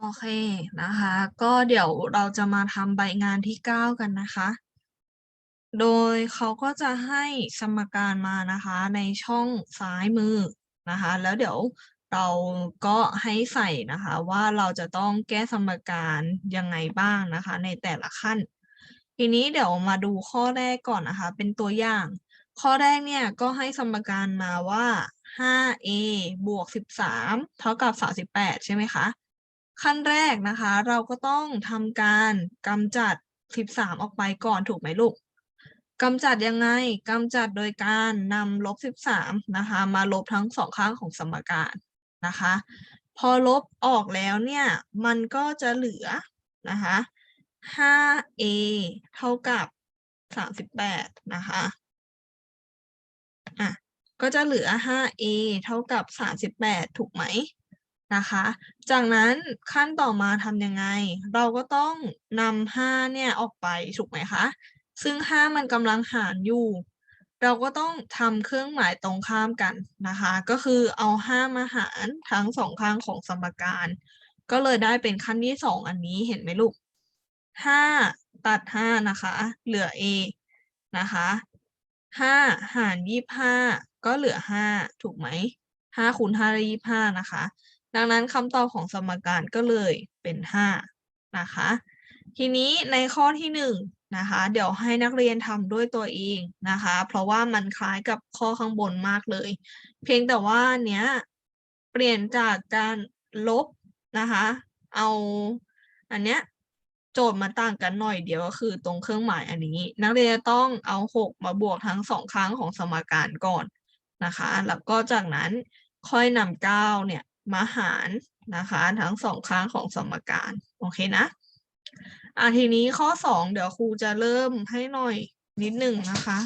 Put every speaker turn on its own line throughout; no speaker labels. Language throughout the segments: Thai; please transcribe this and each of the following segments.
โอเคนะคะ ก็เดี๋ยวเราจะมาทำใบงานที่ 9 กันนะคะ โดยเขาก็จะให้สมการมานะคะในช่องซ้ายมือนะคะ แล้วเดี๋ยวเราก็ให้ใส่นะคะว่าเราจะต้องแก้สมการยังไงบ้างนะคะ ในแต่ละขั้น ทีนี้เดี๋ยวมาดูข้อแรกก่อนนะคะ เป็นตัวอย่าง ข้อแรกเนี่ยก็ให้สมการมาว่า 5a บวก 13 เท่ากับ 38 ใช่ไหมคะ ขั้นแรกนะคะ เราก็ต้องทำการกำจัด 13 ออกไปก่อนถูกไหมลูกกำจัดยังไงกำจัดโดยการนำลบ 13 นะคะ มาลบทั้งสองข้างของสมการนะคะ พอลบออกแล้วเนี่ย มันก็จะเหลือนะคะ 5a เท่ากับ 38 นะคะอะก็จะเหลือ 5a เท่ากับ 38 ถูกไหม นะคะ จากนั้นขั้นต่อมาทำยังไง เราก็ต้องนำห้าเนี่ยออกไปถูกไหมคะ ซึ่งห้ามันกำลังหารอยู่ เราก็ต้องทำเครื่องหมายตรงข้ามกันนะคะ ก็คือเอาห้ามาหารทั้งสองข้างของสมการ ก็เลยได้เป็นขั้นที่สองอันนี้เห็นไหมลูกห้าตัดห้านะคะ เหลือ a นะคะห้าหารยี่ห้าก็เหลือห้าถูกไหมห้าคูณห้าได้ยี่ห้านะคะ ดังนั้นคำตอบของสมการก็เลยเป็นห้านะคะ ทีนี้ในข้อที่หนึ่งนะคะเดี๋ยวให้นักเรียนทำด้วยตัวเองนะคะ เพราะว่ามันคล้ายกับข้อข้างบนมากเลย เพียงแต่ว่าเนี้ยเปลี่ยนจากการลบนะคะ เอาอันเนี้ยโจทย์มาต่างกันหน่อยเดียวก็คือตรงเครื่องหมายอันนี้ นักเรียนจะต้องเอาหกมาบวกทั้งสองครั้งของสมการก่อนนะคะ แล้วก็จากนั้นค่อยนำเก้าเนี่ย มาหารนะคะ ทั้งสองข้างของสมการ โอเคนะอะทีนี้ข้อสองเดี๋ยวครูจะเริ่มให้หน่อยนิดหนึ่งนะคะ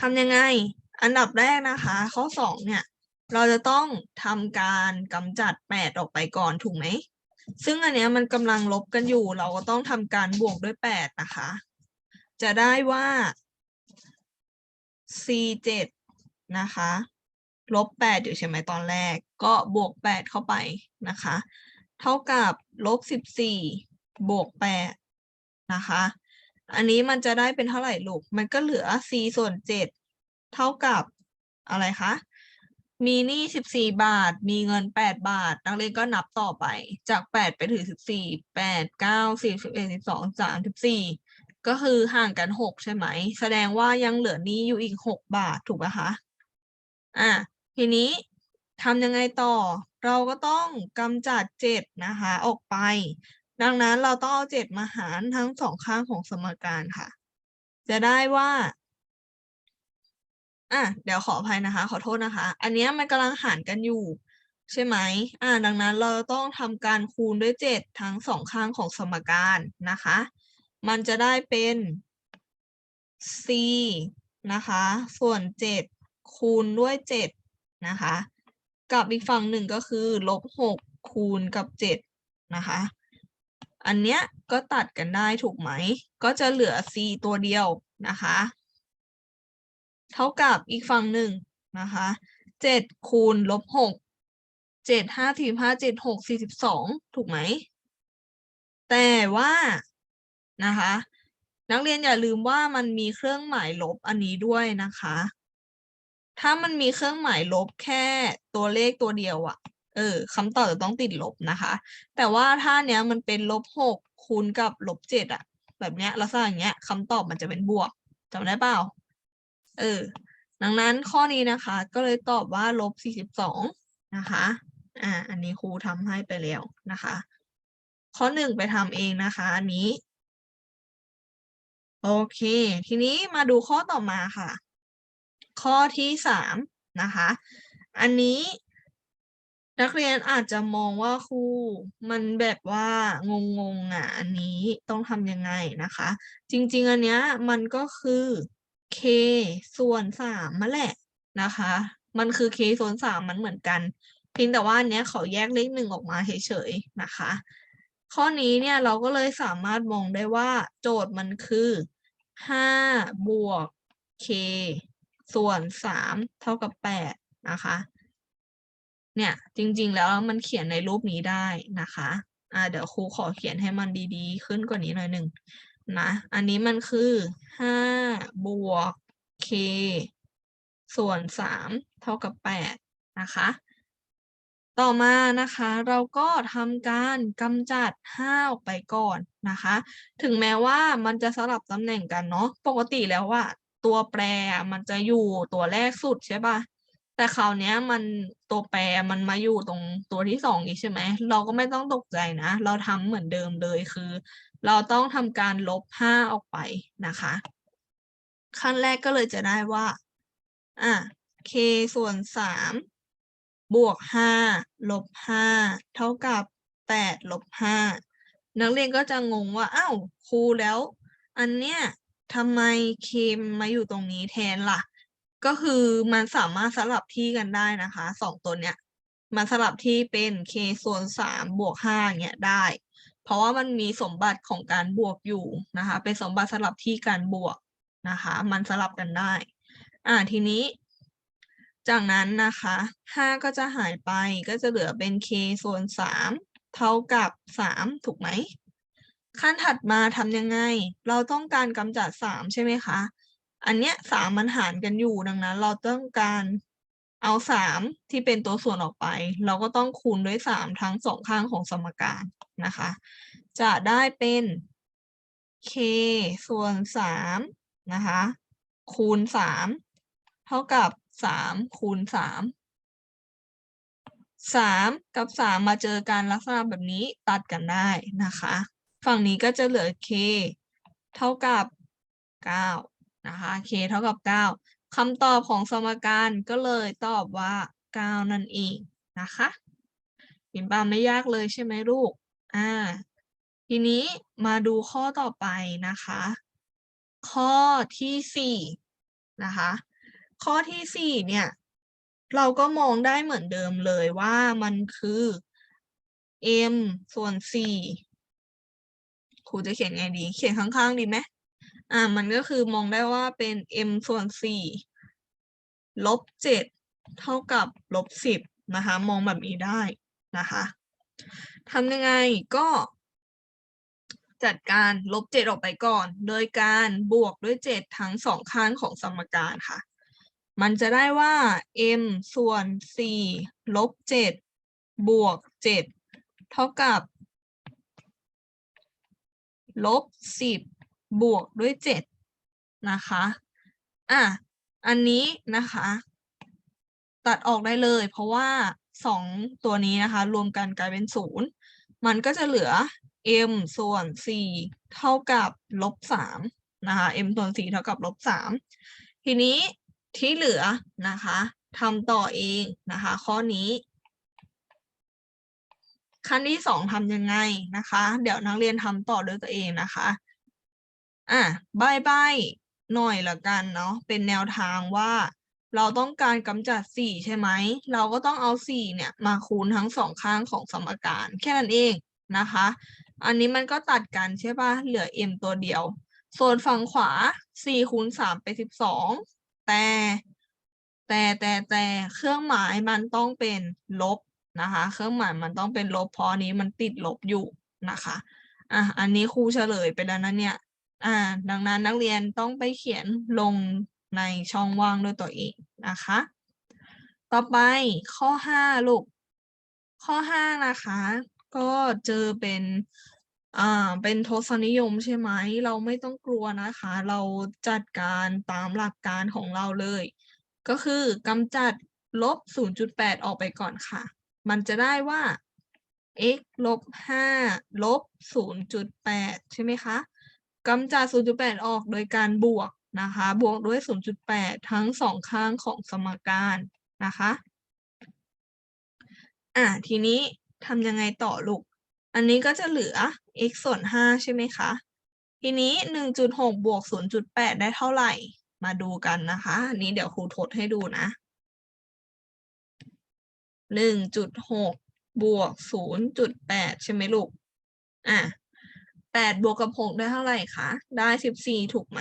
ทำยังไง อันดับแรกนะคะ ข้อสองเนี่ย เราจะต้องทำการกำจัดแปดออกไปก่อนถูกไหม ซึ่งอันเนี้ยมันกำลังลบกันอยู่ เราก็ต้องทำการบวกด้วยแปดนะคะ จะได้ว่า c เจ็ดนะคะ ลบแปดอยู่ใช่ไหมตอนแรก ก็บวกแปดเข้าไปนะคะ เท่ากับลบสิบสี่บวกแปดนะคะ อันนี้มันจะได้เป็นเท่าไหร่ลูก มันก็เหลือ c ส่วนเจ็ดเท่ากับอะไรคะ มีหนี้สิบสี่บาท มีเงินแปดบาท นักเรียนก็นับต่อไป จากแปดไปถึงสิบสี่แปดเก้าสิบสิบเอ็ดสิบสองสามสิบสี่ก็คือห่างกันหกใช่ไหม แสดงว่ายังเหลือหนี้อยู่อีกหกบาทถูกไหมคะ อะ ทีนี้ทำยังไงต่อ เราก็ต้องกำจัดเจ็ดนะคะออกไป ดังนั้นเราต้องเอาเจ็ดมาหารทั้งสองข้างของสมการค่ะ จะได้ว่าอะเดี๋ยวขออภัยนะคะ ขอโทษนะคะ อันนี้มันกำลังหารกันอยู่ ใช่ไหมอ่าดังนั้นเราต้องทำการคูณด้วยเจ็ดทั้งสองข้างของสมการนะคะ มันจะได้เป็น c นะคะ ส่วนเจ็ดคูณด้วยเจ็ด นะคะ กับอีกฝั่งหนึ่งก็คือลบหกคูณกับเจ็ดนะคะ อันเนี้ยก็ตัดกันได้ถูกไหม ก็จะเหลือ c ตัวเดียวนะคะ เท่ากับอีกฝั่งหนึ่งนะคะเจ็ดคูณลบหกเจ็ดห้าทีห้าเจ็ดหกสี่สิบสองถูกไหม แต่ว่านะคะ นักเรียนอย่าลืมว่ามันมีเครื่องหมายลบอันนี้ด้วยนะคะ ถ้ามันมีเครื่องหมายลบแค่ตัวเลขตัวเดียวอะเออคำตอบจะต้องติดลบนะคะ แต่ว่าถ้าเนี้ยมันเป็นลบหกคูณกับลบเจ็ดอะแบบเนี้ยลักษณะอย่างเงี้ยคำตอบมันจะเป็นบวกจำได้เปล่า เออ ดังนั้นข้อนี้นะคะ ก็เลยตอบว่าลบสี่สิบสองนะคะ อ่า อันนี้ครูทำให้ไปแล้วนะคะ ข้อหนึ่งไปทำเองนะคะ อันนี้ โอเค ทีนี้มาดูข้อต่อมาค่ะ ข้อที่สามนะคะ อันนี้นักเรียนอาจจะมองว่าครูมันแบบว่างงงๆอะ อันนี้ต้องทำยังไงนะคะ จริง ๆ อันเนี้ยมันก็คือ k ส่วนสามมาแหละนะคะ มันคือ k ส่วนสามมันเหมือนกันเพียงแต่ว่าอันเนี้ยเขาแยกเลขหนึ่งออกมาเฉยๆนะคะ ข้อนี้เนี่ยเราก็เลยสามารถมองได้ว่า โจทย์มันคือห้าบวก k ส่วนสามเท่ากับแปดนะคะ เนี่ยจริงๆแล้วมันเขียนในรูปนี้ได้นะคะอ่าเดี๋ยวครูขอเขียนให้มันดีๆ ขึ้นกว่านี้หน่อยหนึ่งนะ อันนี้มันคือห้าบวก k ส่วนสามเท่ากับแปดนะคะ ต่อมานะคะเราก็ทำการกำจัดห้าออกไปก่อนนะคะ ถึงแม้ว่ามันจะสลับตำแหน่งกันเนาะ ปกติแล้วว่า ตัวแปรมันจะอยู่ตัวแรกสุดใช่ปะแต่คราวนี้มันตัวแปรมันมาอยู่ตรงตัวที่สองอีกใช่ไหมเราก็ไม่ต้องตกใจนะ เราทำเหมือนเดิมเลยคือ เราต้องทำการลบห้าออกไปนะคะ ขั้นแรกก็เลยจะได้ว่าอะ k ส่วนสามบวกห้าลบห้าเท่ากับแปดลบห้านักเรียนก็จะงงว่าอ้าวครูแล้ว อันเนี้ย ทำไม k มาอยู่ตรงนี้แทนล่ะ ก็คือมันสามารถสลับที่กันได้นะคะสองตัวเนี้ยมันสลับที่เป็น k ส่วนสามบวกห้าเนี้ยได้ เพราะว่ามันมีสมบัติของการบวกอยู่นะคะ เป็นสมบัติสลับที่การบวกนะคะ มันสลับกันได้ อ่าทีนี้ จากนั้นนะคะห้าก็จะหายไปก็จะเหลือเป็น k ส่วนสามเท่ากับสามถูกไหม ขั้นถัดมาทำยังไง เราต้องการกำจัดสามใช่ไหมคะ อันเนี้ยสามมันหารกันอยู่ดังนั้น เราต้องการเอาสามที่เป็นตัวส่วนออกไป เราก็ต้องคูณด้วยสามทั้งสองข้างของสมการนะคะ จะได้เป็น k ส่วนสามนะคะ คูณสามเท่ากับสามคูณสามสามกับสามมาเจอกันลักษณะแบบนี้ตัดกันได้นะคะ ฝั่งนี้ก็จะเหลือ k เท่ากับเก้านะคะ k เท่ากับเก้าคำตอบของสมการก็เลยตอบว่าเก้านั่นเองนะคะเห็นปะไม่ยากเลยใช่ไหมลูก อ่า ทีนี้มาดูข้อต่อไปนะคะ ข้อที่สี่นะคะ ข้อที่สี่เนี่ย เราก็มองได้เหมือนเดิมเลยว่ามันคือ m ส่วนสี่ ครูจะเขียนไงดี เขียนข้างๆดีไหมอ่า มันก็คือมองได้ว่าเป็น m ส่วนสี่ลบเจ็ดเท่ากับลบสิบนะคะ มองแบบนี้ได้นะคะทำยังไงก็ จัดการลบเจ็ดออกไปก่อน โดยการบวกด้วยเจ็ดทั้งสองข้างของสมการค่ะ มันจะได้ว่า m ส่วนสี่ลบเจ็ดบวกเจ็ดเท่ากับ ลบสิบบวกด้วยเจ็ดนะคะอะอันนี้นะคะ ตัดออกได้เลย เพราะว่าสองตัวนี้นะคะ รวมกันกลายเป็นศูนย์มันก็จะเหลือ m ส่วนสี่เท่ากับลบสามนะคะ m ส่วนสี่เท่ากับลบสามทีนี้ที่เหลือนะคะทำต่อเองนะคะ ข้อนี้ ขั้นที่สองทำยังไงนะคะ เดี๋ยวนักเรียนทำต่อด้วยตัวเองนะคะอะใบใบหน่อยละกันเนาะเป็นแนวทางว่าเราต้องการกำจัดสี่ใช่ไหม เราก็ต้องเอาสี่เนี่ย มาคูณทั้งสองข้างของสมการ แค่นั้นเองนะคะ อันนี้มันก็ตัดกันใช่ปะเหลือ m ตัวเดียว ส่วนฝั่งขวาสี่คูณสามเป็นสิบสองแต่ แต่แต่แต่เครื่องหมายมันต้องเป็นลบ นะคะ เครื่องหมายมันต้องเป็นลบเพราะนี้มันติดลบอยู่นะคะอะอันนี้ครูเฉลยไปแล้วนะเนี่ยอ่าดังนั้นนักเรียนต้องไปเขียนลงในช่องว่างด้วยตัวเองนะคะ ต่อไปข้อห้าลูกข้อห้านะคะ ก็เจอเป็นอ่าเป็นทศนิยมใช่ไหมเราไม่ต้องกลัวนะคะ เราจัดการตามหลักการของเราเลย ก็คือกำจัดลบ 0.8 ออกไปก่อนค่ะ มันจะได้ว่า x ลบ5ลบ0.8 ใช่ไหมคะกำจัด 0.8 ออกโดยการบวกนะคะ บวกด้วย 0.8 ทั้งสองข้างของสมการนะคะ อะ ทีนี้ทำยังไงต่อลูก อันนี้ก็จะเหลือ x ส่วน 5 ใช่ไหมคะ ทีนี้ 1.6 บวก 0.8 ได้เท่าไหร่ มาดูกันนะคะ อันนี้เดี๋ยวครูทดให้ดูนะ 1.6บวก0.8ใช่ไหมลูก อะ8บวกกับ6ได้เท่าไหร่คะ ได้14ถูกไหม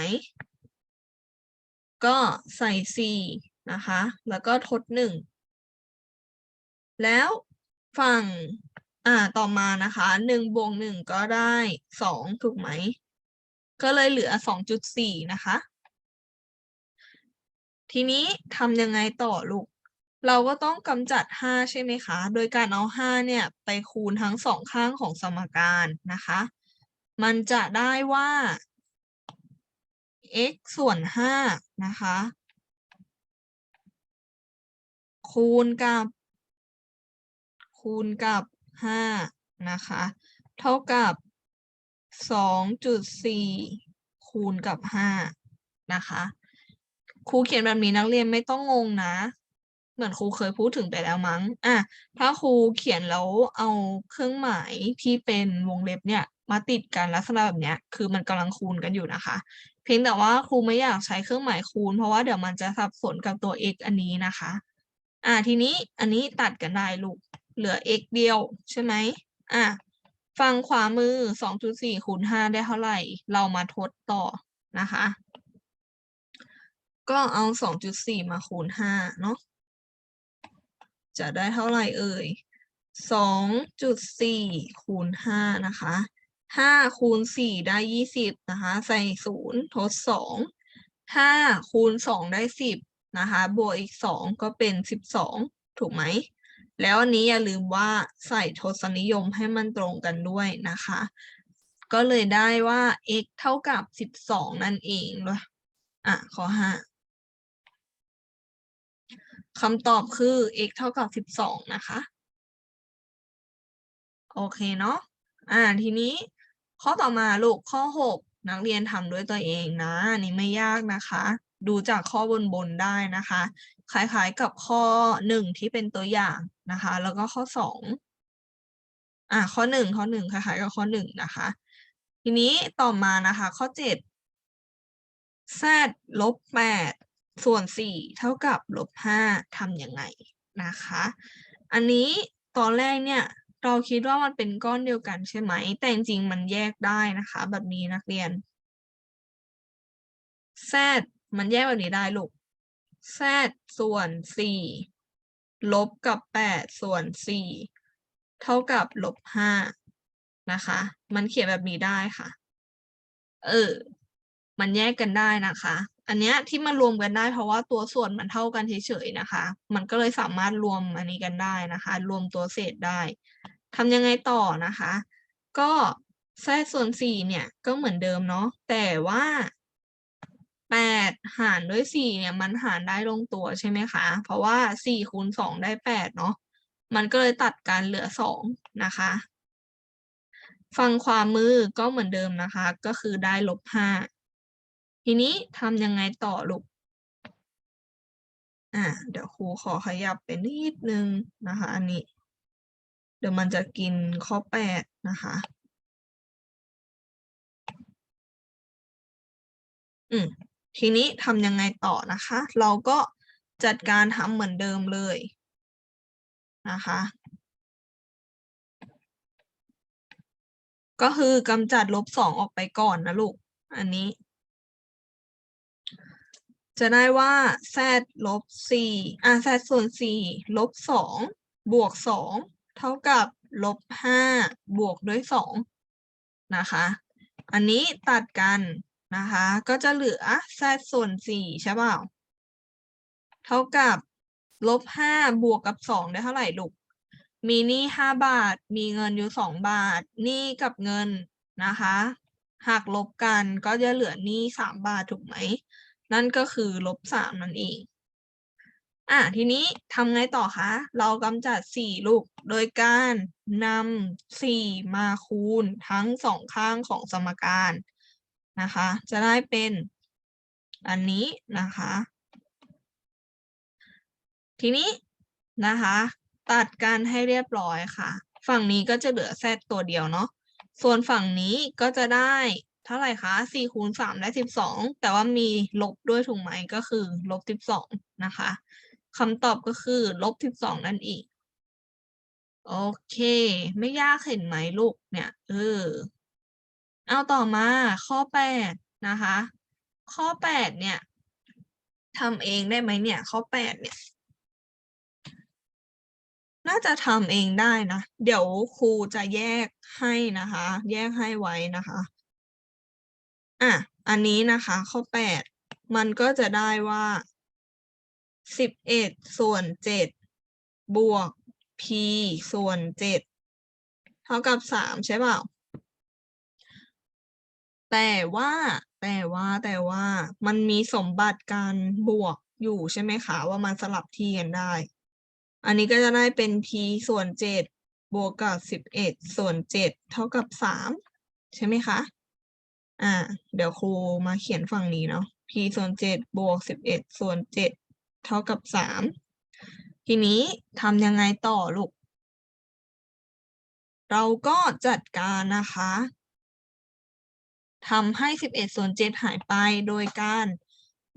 ก็ใส่4นะคะ แล้วก็ทด1แล้วฝั่ง อ่า ต่อมานะคะหนึ่งบวกหนึ่งก็ได้สองถูกไหม ก็เลยเหลือสองจุดสี่นะคะ ทีนี้ทำยังไงต่อลูก เราก็ต้องกำจัดห้าใช่ไหมคะ โดยการเอาห้าเนี่ย ไปคูณทั้งสองข้างของสมการนะคะ มันจะได้ว่า x ส่วนห้านะคะ คูณกับ คูณกับห้านะคะ เท่ากับสองจุดสี่คูณกับห้านะคะ ครูเขียนแบบนี้นักเรียนไม่ต้องงงนะ เหมือนครูเคยพูดถึงไปแล้วมั้ง อะ ถ้าครูเขียนแล้วเอาเครื่องหมายที่เป็นวงเล็บเนี่ย มาติดกันลักษณะแบบเนี้ย คือมันกำลังคูณกันอยู่นะคะ เพียงแต่ว่าครูไม่อยากใช้เครื่องหมายคูณ เพราะว่าเดี๋ยวมันจะสับสนกับตัว x อันนี้นะคะ อ่าทีนี้อันนี้ตัดกันได้ลูก เหลือ x เดียวใช่ไหมอะฝั่งขวามือ 2.4คูณ5ได้เท่าไหร่ เรามาทดต่อนะคะ ก็เอา 2.4 มาคูณ5เนาะ จะได้เท่าไหร่เอ่ย2.4คูณ5นะคะ5คูณ4ได้20นะคะ ใส่0ทด2 5คูณ2ได้10นะคะ บวกอีก2ก็เป็น12ถูกไหม แล้วอันนี้อย่าลืมว่าใส่ทศนิยมให้มันตรงกันด้วยนะคะ ก็เลยได้ว่า x เท่ากับ 12 นั่นเองเลยอะข้อ5 คำตอบคือ x เท่ากับ 12 นะคะ โอเคเนาะ อ่า ทีนี้ข้อต่อมาลูกข้อ 6 นักเรียนทำด้วยตัวเองนะอันนี้ไม่ยากนะคะ ดูจากข้อบนบนได้นะคะ คล้ายๆกับข้อ 1 ที่เป็นตัวอย่างนะคะ แล้วก็ข้อ 2 อ่าข้อ 1 ข้อ 1 คล้ายๆกับข้อ 1 นะคะ ทีนี้ต่อมานะคะ ข้อ 7 z ลบ8 ส่วน 4 เท่ากับลบ5ทำยังไงนะคะ อันนี้ตอนแรกเนี่ยเราคิดว่ามันเป็นก้อนเดียวกันใช่ไหม แต่จริงๆมันแยกได้นะคะ แบบนี้นักเรียน z มันแยกแบบนี้ได้ลูก z ส่วน 4 ลบกับ 8 ส่วน 4 เท่ากับลบ5นะคะ มันเขียนแบบนี้ได้ค่ะ เออ มันแยกกันได้นะคะ อันเนี้ยที่มันรวมกันได้เพราะว่าตัวส่วนมันเท่ากันเฉยๆนะคะ มันก็เลยสามารถรวมอันนี้กันได้นะคะ รวมตัวเศษได้ทำยังไงต่อนะคะ ก็แทรกส่วนสี่เนี่ยก็เหมือนเดิมเนาะแต่ว่าแปดหารด้วยสี่เนี่ยมันหารได้ลงตัวใช่ไหมคะ เพราะว่าสี่คูณสองได้แปดเนาะมันก็เลยตัดกันเหลือสองนะคะ ฝั่งขวามือก็เหมือนเดิมนะคะ ก็คือได้ลบห้า ทีนี้ทำยังไงต่อลูก อ่า เดี๋ยวครูขอขยับไปนิดนึงนะคะ อันนี้ เดี๋ยวมันจะกินข้อแปดนะคะ อืม ทีนี้ทำยังไงต่อนะคะ เราก็จัดการทำเหมือนเดิมเลยนะคะ ก็คือกำจัดลบสองออกไปก่อนนะลูก อันนี้ จะได้ว่า z ลบสี่อะ z ส่วนสี่ลบสองบวกสองเท่ากับลบห้าบวกด้วยสองนะคะ อันนี้ตัดกันนะคะ ก็จะเหลือ z ส่วนสี่ใช่เปล่า เท่ากับลบห้าบวกกับสองได้เท่าไหร่ลูก มีหนี้ห้าบาท มีเงินอยู่สองบาท หนี้กับเงินนะคะหักลบกันก็จะเหลือหนี้สามบาทถูกไหม นั่นก็คือลบสามนั่นเอง อะทีนี้ทำไงต่อคะ เรากำจัดสี่ลูก โดยการนำสี่มาคูณทั้งสองข้างของสมการนะคะ จะได้เป็นอันนี้นะคะ ทีนี้นะคะ ตัดกันให้เรียบร้อยค่ะ ฝั่งนี้ก็จะเหลือแซดตัวเดียวเนาะส่วนฝั่งนี้ก็จะได้ เท่าไหร่คะสี่คูณสามได้สิบสองแต่ว่ามีลบด้วยถูกไหมก็คือลบสิบสองนะคะคำตอบก็คือลบสิบสองนั่นเองโอเค ไม่ยากเห็นไหมลูกเนี่ยเออเอาต่อมาข้อแปดนะคะ ข้อแปดเนี่ยทำเองได้ไหมเนี่ย ข้อแปดเนี่ยน่าจะทำเองได้นะ เดี๋ยวครูจะแยกให้นะคะ แยกให้ไว้นะคะ อะ อันนี้นะคะ ข้อแปดมันก็จะได้ว่าสิบเอ็ดส่วนเจ็ดบวก p ส่วนเจ็ดเท่ากับสามใช่เปล่า แต่ว่าแต่ว่าแต่ว่ามันมีสมบัติการบวกอยู่ใช่ไหมคะ ว่ามันสลับที่กันได้ อันนี้ก็จะได้เป็น p ส่วนเจ็ดบวกกับสิบเอ็ดส่วนเจ็ดเท่ากับสามใช่ไหมคะ อ่า เดี๋ยวครูมาเขียนฝั่งนี้เนาะ p ส่วนเจ็ดบวกสิบเอ็ดส่วนเจ็ดเท่ากับสามทีนี้ทำยังไงต่อลูก เราก็จัดการนะคะทำให้สิบเอ็ดส่วนเจ็ดหายไปโดยการ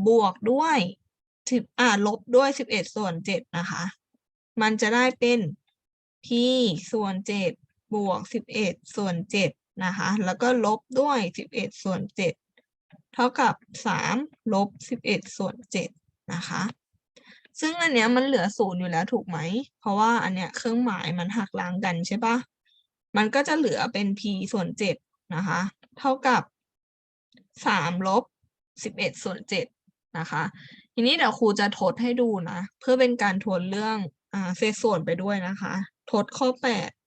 บวกด้วยสิบอ่าลบด้วยสิบเอ็ดส่วนเจ็ดนะคะ มันจะได้เป็น p ส่วนเจ็ดบวกสิบเอ็ดส่วนเจ็ด นะคะ แล้วก็ลบด้วย 11 ส่วน 7 เท่ากับ 3 ลบ 11 ส่วน 7 นะคะ ซึ่งอันเนี้ยมันเหลือศูนย์อยู่แล้วถูกไหม เพราะว่าอันเนี้ยเครื่องหมายมันหักล้างกันใช่ปะมันก็จะเหลือเป็น p ส่วน 7 นะคะ เท่ากับ 3 ลบ 11 ส่วน 7 นะคะ ทีนี้เดี๋ยวครูจะทดให้ดูนะ เพื่อเป็นการทวนเรื่องเศษส่วนไปด้วยนะคะ ทดข้อ 8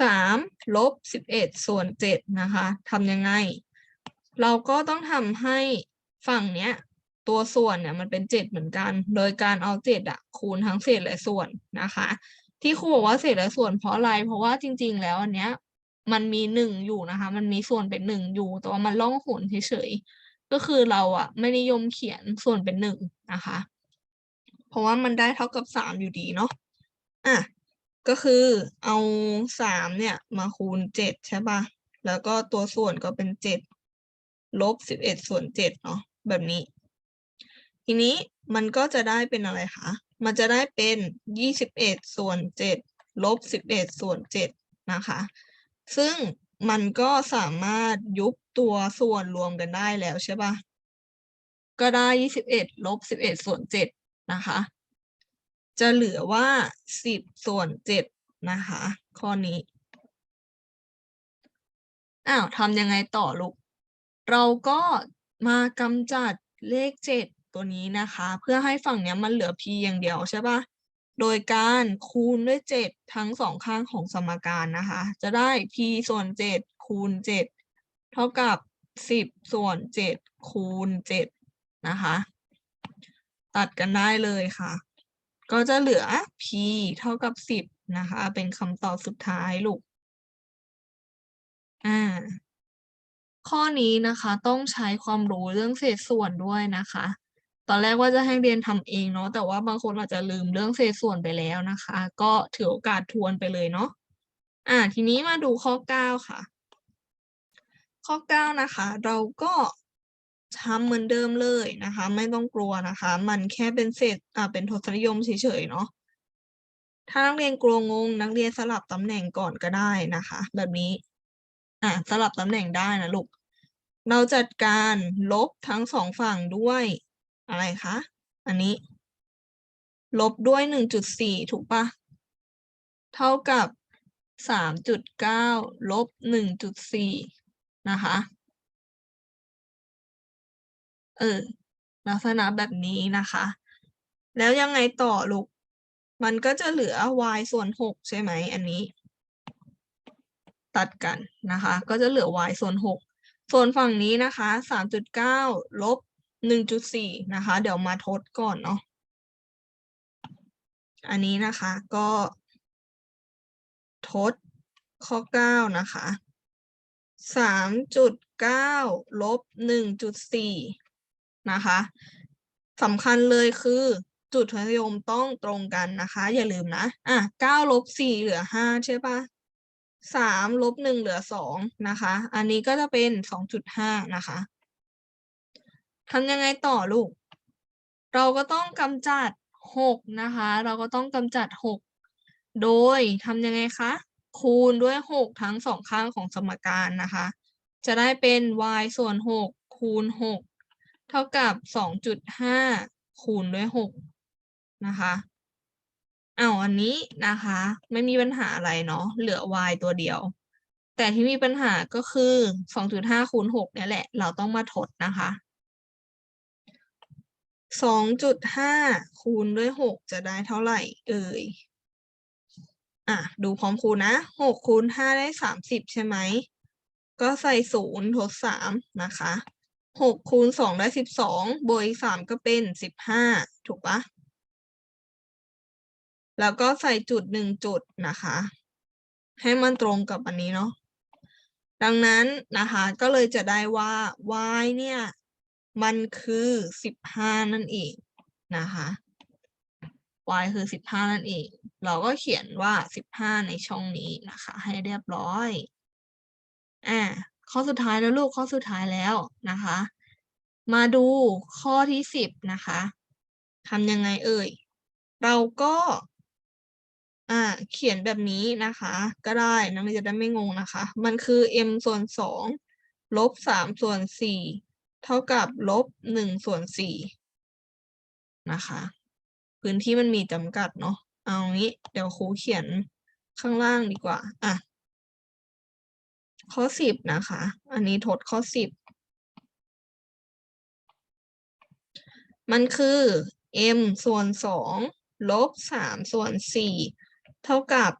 สามลบสิบเอ็ดส่วนเจ็ดนะคะทำยังไง เราก็ต้องทำให้ฝั่งเนี้ย ตัวส่วนเนี่ยมันเป็นเจ็ดเหมือนกัน โดยการเอาเจ็ดอะคูณทั้งเศษและส่วนนะคะ ที่ครูบอกว่าเศษและส่วนเพราะอะไร เพราะว่าจริง ๆ แล้วอันเนี้ยมันมีหนึ่งอยู่นะคะ มันมีส่วนเป็นหนึ่งอยู่ แต่ว่ามันล่องหนเฉยๆ ก็คือเราอะไม่นิยมเขียนส่วนเป็นหนึ่งนะคะ เพราะว่ามันได้เท่ากับสามอยู่ดีเนาะ อะ ก็คือเอาสามเนี่ยมาคูณเจ็ดใช่ปะแล้วก็ตัวส่วนก็เป็นเจ็ดลบสิบเอ็ดส่วนเจ็ดเนาะแบบนี้ ทีนี้มันก็จะได้เป็นอะไรคะ มันจะได้เป็นยี่สิบเอ็ดส่วนเจ็ดลบสิบเอ็ดส่วนเจ็ดนะคะ ซึ่งมันก็สามารถยุบตัวส่วนรวมกันได้แล้วใช่ปะก็ได้ยี่สิบเอ็ดลบสิบเอ็ดส่วนเจ็ดนะคะ จะเหลือว่าสิบส่วนเจ็ดนะคะ ข้อนี้ อ้าวทำยังไงต่อลูก เราก็มากำจัดเลขเจ็ดตัวนี้นะคะ เพื่อให้ฝั่งเนี้ยมันเหลือ p อย่างเดียวใช่ปะโดยการคูณด้วยเจ็ดทั้งสองข้างของสมการนะคะ จะได้ p ส่วนเจ็ดคูณเจ็ดเท่ากับสิบส่วนเจ็ดคูณเจ็ดนะคะ ตัดกันได้เลยค่ะ ก็จะเหลือ p เท่ากับสิบนะคะ เป็นคำตอบสุดท้ายลูก อ่า ข้อนี้นะคะ ต้องใช้ความรู้เรื่องเศษส่วนด้วยนะคะ ตอนแรกว่าจะให้เรียนทำเองเนาะ แต่ว่าบางคนอาจจะลืมเรื่องเศษส่วนไปแล้วนะคะ ก็ถือโอกาสทวนไปเลยเนาะ อ่า ทีนี้มาดูข้อเก้าค่ะ ข้อเก้านะคะ เราก็ ทำเหมือนเดิมเลยนะคะ ไม่ต้องกลัวนะคะ มันแค่เป็นเศษอ่าเป็นทศนิยมเฉยๆเนาะถ้านักเรียนกลัวงง นักเรียนสลับตำแหน่งก่อนก็ได้นะคะ แบบนี้อะสลับตำแหน่งได้นะลูกเราจัดการลบทั้งสองฝั่งด้วยอะไรคะอันนี้ ลบด้วยหนึ่งจุดสี่ถูกปะเท่ากับสามจุดเก้าลบหนึ่งจุดสี่นะคะ เออ ลักษณะแบบนี้นะคะ แล้วยังไงต่อลูก มันก็จะเหลือ y ส่วนหกใช่ไหมอันนี้ ตัดกันนะคะ ก็จะเหลือ y ส่วนหกส่วนฝั่งนี้นะคะสามจุดเก้าลบหนึ่งจุดสี่นะคะ เดี๋ยวมาทดก่อนเนาะ อันนี้นะคะก็ ทดข้อเก้านะคะสามจุดเก้าลบห นะคะสำคัญเลยคือ จุดทศนิยมต้องตรงกันนะคะ อย่าลืมนะอะเก้าลบสี่เหลือห้าใช่ปะสามลบหนึ่งเหลือสองนะคะ อันนี้ก็จะเป็นสองจุดห้านะคะทำยังไงต่อลูก เราก็ต้องกำจัดหกนะคะ เราก็ต้องกำจัดหกโดยทำยังไงคะ คูณด้วยหกทั้งสองข้างของสมการนะคะ จะได้เป็น y ส่วนหกคูณหก เท่ากับสองจุดห้าคูณด้วยหกนะคะเอ้าอันนี้นะคะ ไม่มีปัญหาอะไรเนาะเหลือ y ตัวเดียว แต่ที่มีปัญหาก็คือสองจุดห้าคูณหกเนี่ยแหละ เราต้องมาทดนะคะสองจุดห้าคูณด้วยหกจะได้เท่าไหร่ เอ่ยอะดูพร้อมคูณนะหกคูณห้าได้สามสิบใช่ไหม ก็ใส่ศูนย์ทดสามนะคะ หกคูณสองได้สิบสองบวกอีกสามก็เป็นสิบห้าถูกปะแล้วก็ใส่จุดหนึ่งจุดนะคะ ให้มันตรงกับอันนี้เนาะดังนั้นนะคะก็เลยจะได้ว่า y เนี่ย มันคือสิบห้านั่นเองนะคะ y คือสิบห้านั่นเอง เราก็เขียนว่าสิบห้าในช่องนี้นะคะ ให้เรียบร้อยอ่า ข้อสุดท้ายแล้วลูกข้อสุดท้ายแล้วนะคะ มาดูข้อที่สิบนะคะทำยังไงเอ่ย เราก็อ่าเขียนแบบนี้นะคะ ก็ได้นักเรียนจะได้ไม่งงนะคะ มันคือ m ส่วนสองลบสามส่วนสี่เท่ากับลบหนึ่งส่วนสี่นะคะ พื้นที่มันมีจำกัดเนาะเอางี้ เดี๋ยวครูเขียนข้างล่างดีกว่า อะ ข้อสิบนะคะ อันนี้ทดข้อสิบ มันคือ m ส่วนสองลบสามส่วนสี่เท่ากับ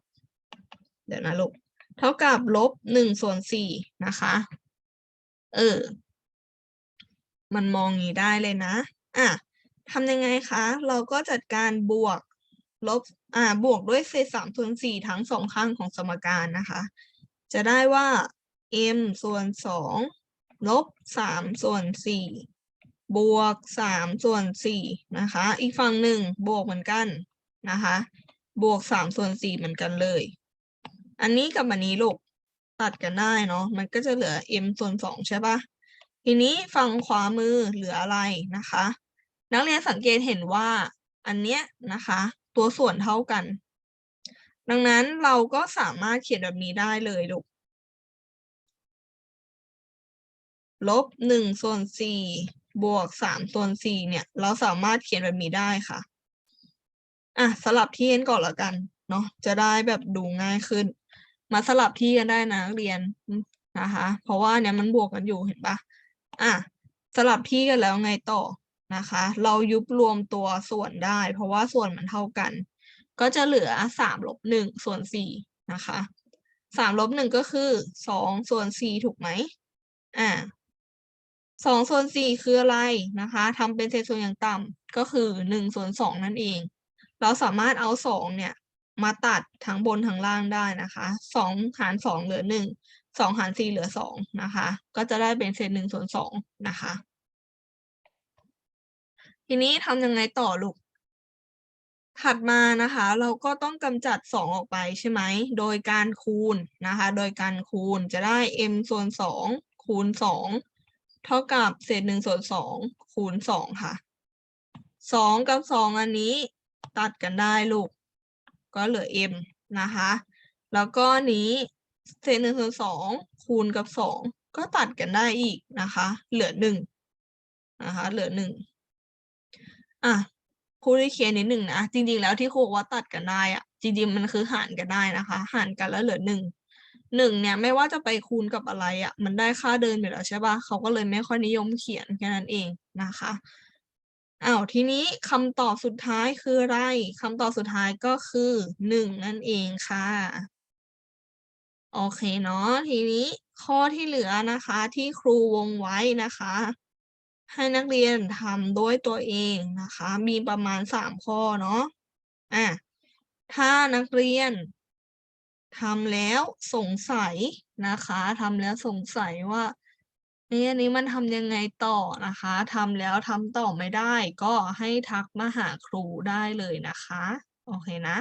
เดี๋ยวนะลูก เท่ากับลบหนึ่งส่วนสี่นะคะ เออ มันมองงี้ได้เลยนะ อะทำยังไงคะ เราก็จัดการบวกลบ อ่า บวกด้วยเศษสามส่วนสี่ทั้งสองข้างของสมการนะคะ จะได้ว่า m ส่วนสองลบสามส่วนสี่บวกสามส่วนสี่นะคะ อีกฝั่งหนึ่งบวกเหมือนกันนะคะ บวกสามส่วนสี่เหมือนกันเลย อันนี้กับอันนี้ลูกตัดกันได้เนาะมันก็จะเหลือ m ส่วนสองใช่ปะทีนี้ฝั่งขวามือเหลืออะไรนะคะ นักเรียนสังเกตเห็นว่าอันเนี้ยนะคะ ตัวส่วนเท่ากัน ดังนั้นเราก็สามารถเขียนแบบนี้ได้เลยลูก ลบหนึ่งส่วนสี่บวกสามส่วนสี่เนี่ย เราสามารถเขียนแบบนี้ได้ค่ะ อะสลับที่กันก่อนละกันเนาะจะได้แบบดูง่ายขึ้น มาสลับที่กันได้นะเรียนนะคะ เพราะว่าเนี่ยมันบวกกันอยู่เห็นปะอะสลับที่กันแล้วไงต่อนะคะ เรายุบรวมตัวส่วนได้ เพราะว่าส่วนมันเท่ากัน ก็จะเหลือสามลบหนึ่งส่วนสี่นะคะสามลบหนึ่งก็คือสองส่วนสี่ถูกไหมอ่า สองส่วนสี่คืออะไรนะคะทำเป็นเศษส่วนอย่างต่ำก็คือหนึ่งส่วนสองนั่นเอง เราสามารถเอาสองเนี่ยมาตัดทั้งบนทั้งล่างได้นะคะสองหารสองเหลือหนึ่งสองหารสี่เหลือสองนะคะ ก็จะได้เป็นเศษหนึ่งส่วนสองนะคะ ทีนี้ทำยังไงต่อลูก ถัดมานะคะ เราก็ต้องกำจัดสองออกไปใช่ไหม โดยการคูณนะคะ โดยการคูณจะได้ m ส่วนสองคูณสอง เท่ากับเศษหนึ่งส่วนสองคูณสองค่ะสองกับสองอันนี้ตัดกันได้ลูก ก็เหลือ m นะคะ แล้วก็นี้เศษหนึ่งส่วนสองคูณกับสองก็ตัดกันได้อีกนะคะ เหลือหนึ่งนะคะ เหลือหนึ่งอะครูได้เขียนนิดหนึ่งนะ จริง ๆ แล้วที่ครูว่าตัดกันได้อะจริง ๆ มันคือหารกันได้นะคะ หารกันแล้วเหลือหนึ่ง หนึ่งเนี่ยไม่ว่าจะไปคูณกับอะไรอะ มันได้ค่าเดินอยู่แล้วใช่ปะเขาก็เลยไม่ค่อยนิยมเขียนแค่นั้นเองนะคะอ้าวทีนี้คำตอบสุดท้ายคืออะไรคำตอบสุดท้ายก็คือหนึ่งนั่นเองค่ะโอเคเนาะทีนี้ข้อที่เหลือนะคะที่ครูวงไว้นะคะ ให้นักเรียนทำด้วยตัวเองนะคะ มีประมาณสามข้อเนาะอะถ้านักเรียน ทำแล้วสงสัยนะคะทำแล้วสงสัยว่านี่อันนี้มันทำยังไงต่อนะคะทำแล้วทำต่อไม่ได้ ก็ให้ทักมาหาครูได้เลยนะคะ โอเคนะ